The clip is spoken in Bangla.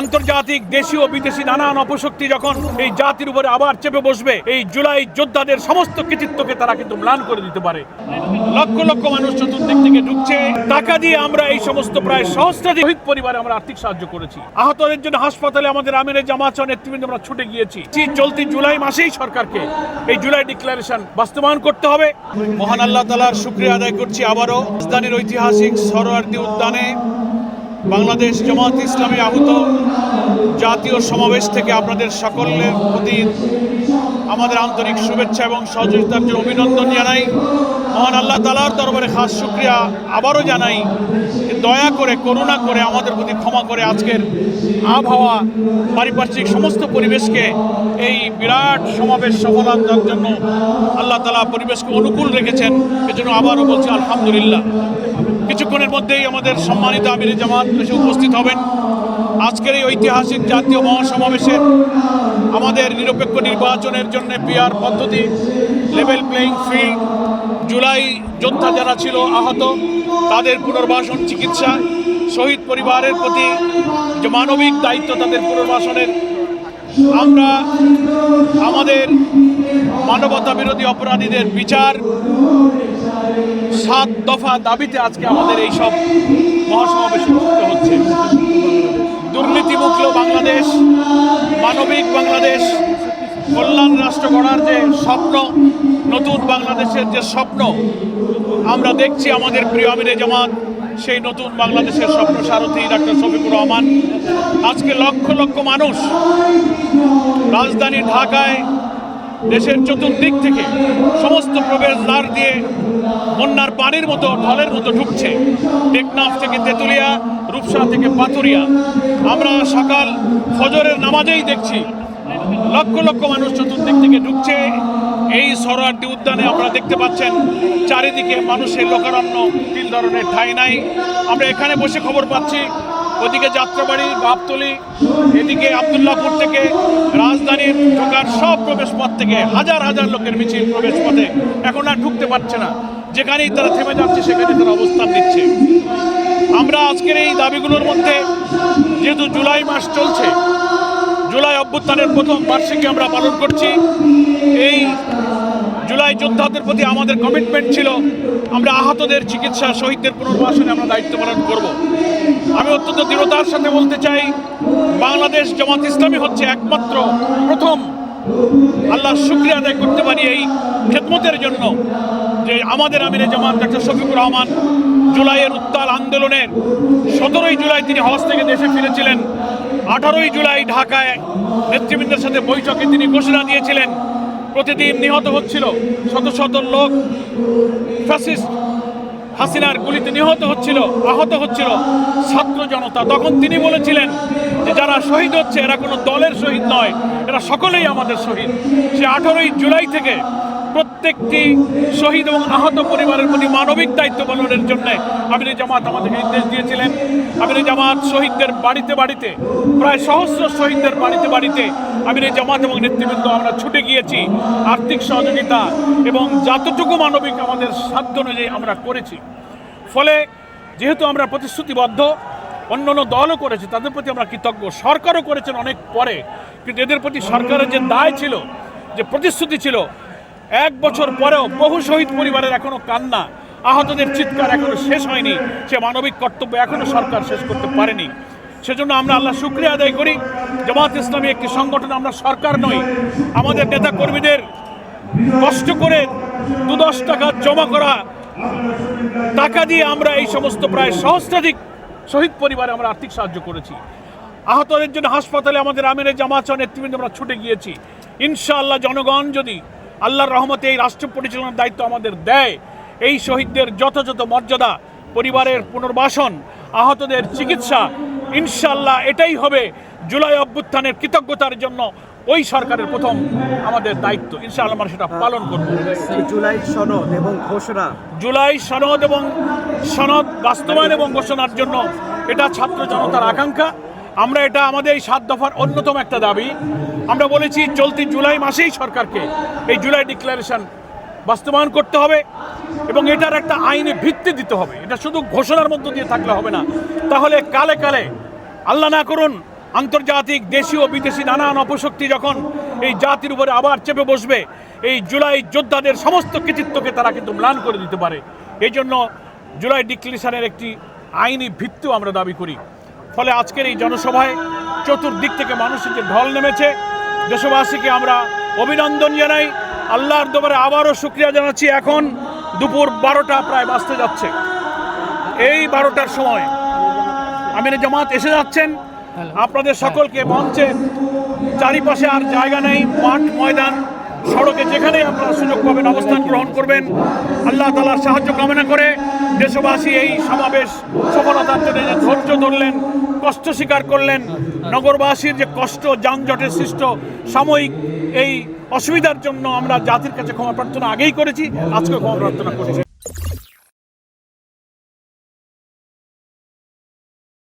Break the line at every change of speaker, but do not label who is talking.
আন্তর্জাতিক দেশীয় বিদেশি নানান অপশক্তি যখন এই জাতির উপরে আবার চেপে বসবে, এই জুলাই যোদ্ধাদের সমস্ত কৃতিত্বকে তারা কিন্তু ম্লান করে দিতে পারে। লক্ষ লক্ষ মানুষ চতুর্দিক থেকে ঢুকছে। টাকা দিয়ে আমরা এই সমস্ত প্রায় সহস্রাধিক শহীদ পরিবারে আমরা আর্থিক সাহায্য করেছি। আহতদের জন্য হাসপাতালে আমাদের আমিরের জামাত নেতৃবৃন্দ আমরা ছুটে গিয়েছি। চলতি জুলাই মাসেই সরকারকে এই জুলাই ডিক্লারেশন বাস্তবায়ন করতে হবে। মহান আল্লাহ তালার শুক্রিয়া আদায় করছি আবারও। রাজধানীর ঐতিহাসিক সরোয়ার্দী উদ্যানে বাংলাদেশ জামাত ইসলামী আহত জাতীয় সমাবেশ থেকে আপনাদের সকলের প্রতি আমাদের আন্তরিক শুভেচ্ছা এবং সহযোগিতার জন্য অভিনন্দন জানাই। মহান আল্লাহ তালার দরবারে খাস শুক্রিয়া আবারও জানাই দয়া করে, করুণা করে আমাদের প্রতি ক্ষমা করে আজকের আবহাওয়া পারিপার্শ্বিক সমস্ত পরিবেশকে এই বিরাট সমাবেশ সফলতার জন্য আল্লাহ তালা পরিবেশকে অনুকূল রেখেছেন। এজন্য আবারও বলছি, আলহামদুলিল্লাহ। কিছুক্ষণের মধ্যেই আমাদের সম্মানিত আমির জামাত এসে উপস্থিত হবেন। আজকের এই ঐতিহাসিক জাতীয় মহাসমাবেশের আমাদের নিরপেক্ষ নির্বাচনের জন্য পিআর পদ্ধতি লেভেল প্লেইং ফিল্ড জুলাই যোদ্ধা যারা ছিল আহত, তাদের পুনর্বাসন চিকিৎসা, শহীদ পরিবারের প্রতি যে মানবিক দায়িত্ব তাদের পুনর্বাসনের, আমরা আমাদের মানবতা বিরোধী অপরাধীদের বিচার সাত দফা দাবিতে আজকে আমাদের এই সব মহাসমাবেশ অনুষ্ঠিত হচ্ছে। দুর্নীতিমুক্ত বাংলাদেশ, মানবিক বাংলাদেশ, কল্যাণ রাষ্ট্র গড়ার যে স্বপ্ন, নতুন বাংলাদেশের যে স্বপ্ন, আমরা দেখছি আমাদের প্রিয় আমিরে জামাত, সেই নতুন বাংলাদেশের স্বপ্ন সারথী, ডাক্তার শফিকুর রহমান। আজকে লক্ষ লক্ষ মানুষ রাজধানী ঢাকায় দেশের চতুর্দিক থেকে সমস্ত প্রবেশ দ্বার দিয়ে বন্যার পানির মতো, ঢলের মতো ঢুকছে। টেকনাফ থেকে তেঁতুলিয়া, রূপসা থেকে পাথুরিয়া। আমরা সকাল ফজরের নামাজেই দেখছি, লক্ষ লক্ষ মানুষ চতুর্দিক থেকে ঢুকছে। এই সরার্দি উদ্যানে আমরা দেখতে পাচ্ছেন, চারিদিকে মানুষের লোকারণ্য তিন ধরনের ঠাঁই নাই। আমরা এখানে বসে খবর পাচ্ছি ওদিকে যাত্রাবাড়ি গাবতলি এদিকে আবদুল্লাপুর থেকে রাজধানীর ঢোকার সব প্রবেশ পথ থেকে হাজার হাজার লোকের মিছিল প্রবেশ পথে এখন আর ঢুকতে পারছে না। যেখানেই তারা থেমে যাচ্ছে, সেখানে তারা অবস্থান নিচ্ছে। আমরা আজকের এই দাবিগুলোর মধ্যে, যেহেতু জুলাই মাস চলছে, জুলাই অভ্যুত্থানের প্রথম বার্ষিকী আমরা পালন করছি। এই জুলাই যোদ্ধাদের প্রতি আমাদের কমিটমেন্ট ছিল। আমরা আহতদের চিকিৎসা, শহীদদের পুনর্বাসনে আমরা দায়িত্ব পালন করব। আমি অত্যন্ত দৃঢ়তার সাথে বলতে চাই, বাংলাদেশ জামাত ইসলামী হচ্ছে একমাত্র, প্রথম আল্লাহ শুক্রিয়া আদায় করতে পারি এই খেদমতের জন্য যে আমাদের আমিরে জামাত ডাক্তার শফিকুর রহমান জুলাইয়ের উত্তাল আন্দোলনের সতেরোই জুলাই তিনি হজ থেকে দেশে ফিরেছিলেন, আঠারোই জুলাই ঢাকায় নেতৃবৃন্দের সাথে বৈঠকে তিনি ঘোষণা দিয়েছিলেন প্রতিদিন নিহত হচ্ছিল। শত শত লোক ফ্যাসিস্ট হাসিনার গুলিতে নিহত হচ্ছিল, আহত হচ্ছিল ছাত্র জনতা। তখন তিনি বলেছিলেন যে যারা শহীদ হচ্ছে, এরা কোনো দলের শহীদ নয়, এরা সকলেই আমাদের শহীদ। সে আঠারোই জুলাই থেকে প্রত্যেকটি শহীদ এবং আহত পরিবারের প্রতি মানবিক দায়িত্ব পালনের জন্য আমির জামাত আমাদেরকে নির্দেশ দিয়েছিলেন। আমির জামাত শহীদদের বাড়িতে বাড়িতে, প্রায় সহস্র শহীদদের বাড়িতে বাড়িতে আমির জামাত এবং নেতৃবৃন্দ আমরা ছুটে গিয়েছি। আর্থিক সহযোগিতা এবং যতটুকু মানবিক আমাদের সাধ্য অনুযায়ী আমরা করেছি। ফলে যেহেতু আমরা প্রতিশ্রুতিবদ্ধ, অন্য অন্য দলও করেছে, তাদের প্রতি আমরা কৃতজ্ঞ। সরকারও করেছেন অনেক পরে। কিন্তু এদের প্রতি সরকারের যে দায় ছিল, যে প্রতিশ্রুতি ছিল এক বছর পরেও বহু শহীদ পরিবারের এখনও কান্না, আহতদের চিৎকার এখনও শেষ হয়নি, সে মানবিক কর্তব্য এখনও সরকার শেষ করতে পারেনি। সেজন্য আমরা আল্লাহ শুক্রিয়া আদায় করি, জামাত ইসলামী একটি সংগঠন, আমরা সরকার নই, আমাদের নেতা কর্মীদের কষ্ট করে দু দশ টাকা জমা করা, টাকা দিয়ে আমরা এই সমস্ত প্রায় সহস্রাধিক শহীদ পরিবারে আমরা আর্থিক সাহায্য করেছি। আহতদের জন্য হাসপাতালে আমাদের আমিরের জামাত সহ নেতৃবৃন্দ আমরা ছুটে গিয়েছি। ইনশাআল্লাহ জনগণ যদি আল্লাহর রহমতে এই রাষ্ট্র পরিচালনার দায়িত্ব আমাদের দেয়। এই শহীদদের যথাযথ মর্যাদা পরিবারের পুনর্বাসন আহতদের চিকিৎসা ইনশাল্লাহ এটাই হবে জুলাই অভ্যুত্থানের কৃতজ্ঞতার জন্য ওই সরকারের প্রথম আমাদের দায়িত্ব। ইনশাআল্লাহ আমরা সেটা পালন করব।
জুলাই সনদ এবং ঘোষণা।
জুলাই সনদ এবং সনদ বাস্তবায়ন এবং ঘোষণার জন্য এটা ছাত্র জনতার আকাঙ্ক্ষা। আমরা এটা আমাদের এই সাত দফার অন্যতম একটা দাবি। আমরা বলেছি, চলতি জুলাই মাসেই সরকারকে এই জুলাই ডিক্লারেশন বাস্তবায়ন করতে হবে এবং এটার একটা আইনে ভিত্তি দিতে হবে। এটা শুধু ঘোষণার মধ্য দিয়ে থাকলে হবে না। তাহলে কালে কালে, আল্লাহ না করুন, আন্তর্জাতিক দেশীয় বিদেশি নানান অপশক্তি যখন এই জাতির উপরে আবার চেপে বসবে, এই জুলাই যোদ্ধাদের সমস্ত কৃতিত্বকে তারা কিন্তু ম্লান করে দিতে পারে। এই জন্য জুলাই ডিক্লিশনের একটি আইনি ভিত্তিও আমরা দাবি করি। ফলে আজকের এই জনসভায় চতুর্দিক থেকে মানুষের যে ঢল নেমেছে দেশবাসীকে আমরা অভিনন্দন জানাই। আল্লাহর দোবারে আবারও শুক্রিয়া জানাচ্ছি। এখন দুপুর বারোটা প্রায় বাঁচতে যাচ্ছে। এই বারোটার সময় আমির জামাত এসে যাচ্ছেন। আপনাদের সকলকে মঞ্চে চারিপাশে আর জায়গা নেই মাঠ ময়দান। সড়কে যেখানে আপনারা সুযোগ পাবেন, অবস্থান গ্রহণ করবেন। আল্লাহ তালার সাহায্য কামনা করে দেশবাসী এই সমাবেশ সফলতার জন্য যে ধৈর্য ধরলেন, কষ্ট স্বীকার করলেন, নগরবাসীর যে কষ্ট, যানজটের সৃষ্ট, সাময়িক এই অসুবিধার জন্য আমরা জাতির কাছে ক্ষমা প্রার্থনা আগেই করেছি, আজকে ক্ষমা প্রার্থনা করছি।